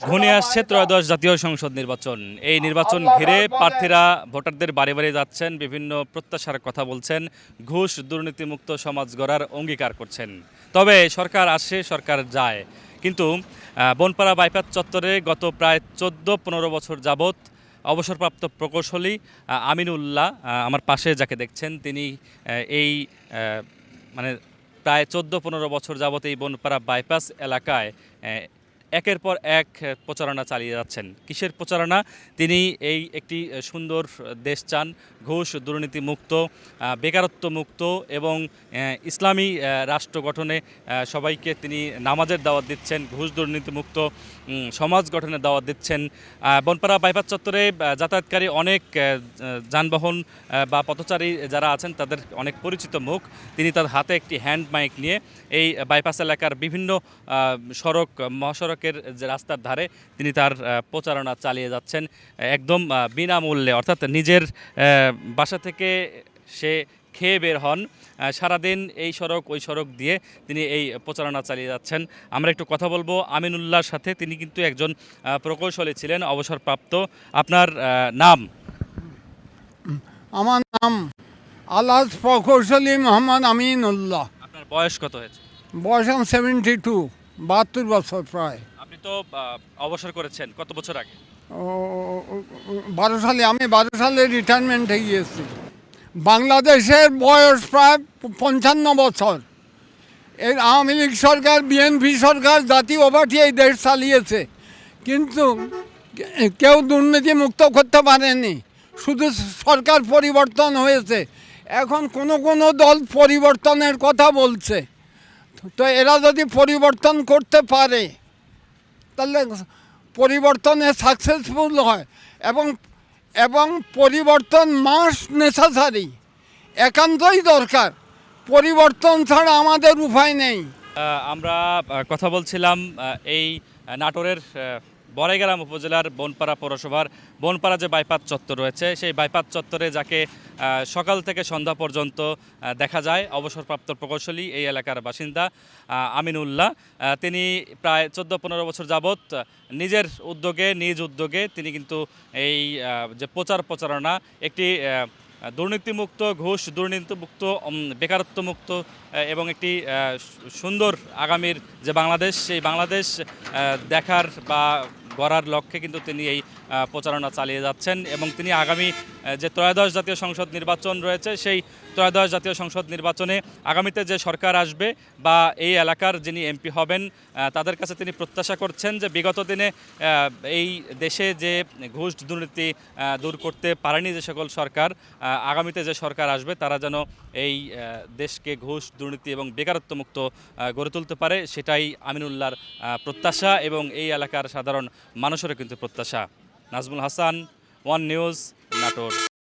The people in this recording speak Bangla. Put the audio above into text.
ঘনিয়ে আসছে ত্রয়োদশ জাতীয় সংসদ নির্বাচন। এই নির্বাচন ঘিরে প্রার্থীরা ভোটারদের বাড়ি বাড়ি যাচ্ছেন বিভিন্ন প্রত্যাশার কথা বলছেন ঘুষ দুর্নীতিমুক্ত সমাজ গড়ার অঙ্গীকার করছেন। তবে সরকার আসে সরকার যায়। কিন্তু বনপাড়া বাইপাস চত্বরে গত প্রায় চোদ্দ পনেরো বছর যাবৎ অবসরপ্রাপ্ত প্রকৌশলী আমিনুল্লাহ আমার পাশে যাকে দেখছেন তিনি এই মানে প্রায় চোদ্দ পনেরো বছর যাবত এই বনপাড়া বাইপাস এলাকায় একের পর এক প্রচারণা চালিয়ে যাচ্ছেন। কিসের প্রচারণা? তিনি এই একটি সুন্দর দেশ চান, ঘুষ দুর্নীতি মুক্ত বেকারত্ব মুক্ত এবং ইসলামী রাষ্ট্র গঠনে সবাইকে তিনি নামাজের দাওয়াত দিচ্ছেন, ঘুষ দুর্নীতি মুক্ত সমাজ গঠনের দাওয়াত দিচ্ছেন। বনপাড়া বাইপাস চত্বরে যাতায়াতকারী অনেক যানবাহন বা পথচারী যারা আছেন তাদের অনেক পরিচিত মুখ। তিনি তার হাতে একটি হ্যান্ড মাইক নিয়ে এই বাইপাস এলাকার বিভিন্ন সড়ক সড়ক মহাসড়কের যে রাস্তার ধারে তিনি তার প্রচারণা চালিয়ে যাচ্ছেন একদম বিনামূল্যে। অর্থাৎ নিজের বাসা থেকে সে খেয়ে বের হন। সারাদিন এই সড়ক ওই সড়ক দিয়ে তিনি এই প্রচারণা চালিয়ে যাচ্ছেন। আমরা একটু কথা বলব আমিনুল্লাহর সাথে। তিনি কিন্তু একজন প্রকৌশলী ছিলেন অবসরপ্রাপ্ত। আপনার নাম? আমার নাম আলাস প্রকৌশলী মোহাম্মদ আমিনুল্লাহ। আপনার বয়স কত হয়েছে? বয়স সেভেন্টি টু বাহাত্তর বছর প্রায়। আপনি তো অবসর করেছেন কত বছর আগে? বারো সালে আমি বারো সালে রিটায়ারমেন্টে গিয়েছি। বাংলাদেশের বয়স প্রায় পঞ্চান্ন বছর। এর আওয়ামী লীগ সরকার বিএনপি সরকার জাতীয় পার্টি এই দেশ চালিয়েছে। কিন্তু কেউ দুর্নীতি মুক্ত করতে পারেনি। শুধু সরকার পরিবর্তন হয়েছে। এখন কোনো কোনো দল পরিবর্তনের কথা বলছে। তো এরা যদি পরিবর্তন করতে পারে, তাহলে পরিবর্তনে সাকসেসফুল হয় এবং এবং পরিবর্তন মাস নেসেসারি একান্তই দরকার। পরিবর্তন ছাড়া আমাদের উপায় নেই। আমরা কথা বলছিলাম এই নাটোরের বড়াইগ্রাম উপজেলার বনপাড়া পৌরসভার বনপাড়া যে বাইপাত চত্বর রয়েছে, সেই বাইপাত চত্বরে যাকে সকাল থেকে সন্ধ্যা পর্যন্ত দেখা যায় অবসরপ্রাপ্ত প্রকৌশলী এই এলাকার বাসিন্দা আমিনুল্লাহ। তিনি প্রায় চোদ্দ পনেরো বছর যাবৎ নিজের উদ্যোগে, নিজ উদ্যোগে তিনি কিন্তু এই যে প্রচার প্রচারণা, একটি দুর্নীতিমুক্ত ঘুষ, দুর্নীতিমুক্ত বেকারত্বমুক্ত এবং একটি সুন্দর আগামীর যে বাংলাদেশ, সেই বাংলাদেশ দেখার বা গড়ার লক্ষ্যে কিন্তু তিনি এই প্রচারণা চালিয়ে যাচ্ছেন এবং তিনি আগামী যে ত্রয়োদশ জাতীয় সংসদ নির্বাচন রয়েছে সেই ত্রয়োদশ জাতীয় সংসদ নির্বাচনে আগামীতে যে সরকার আসবে বা এই এলাকার যিনি এমপি হবেন তাদের কাছে তিনি প্রত্যাশা করছেন যে বিগত দিনে এই দেশে যে ঘুষ দুর্নীতি দূর করতে পারেনি যে সকল সরকার আগামীতে যে সরকার আসবে তারা যেন এই দেশকে ঘুষ দুর্নীতি এবং বেকারত্বমুক্ত গড়ে তুলতে পারে, সেটাই আমিনুল্লাহর প্রত্যাশা এবং এই এলাকার সাধারণ মানুষেরও কিন্তু প্রত্যাশা। Nazmul Hasan one news Natore.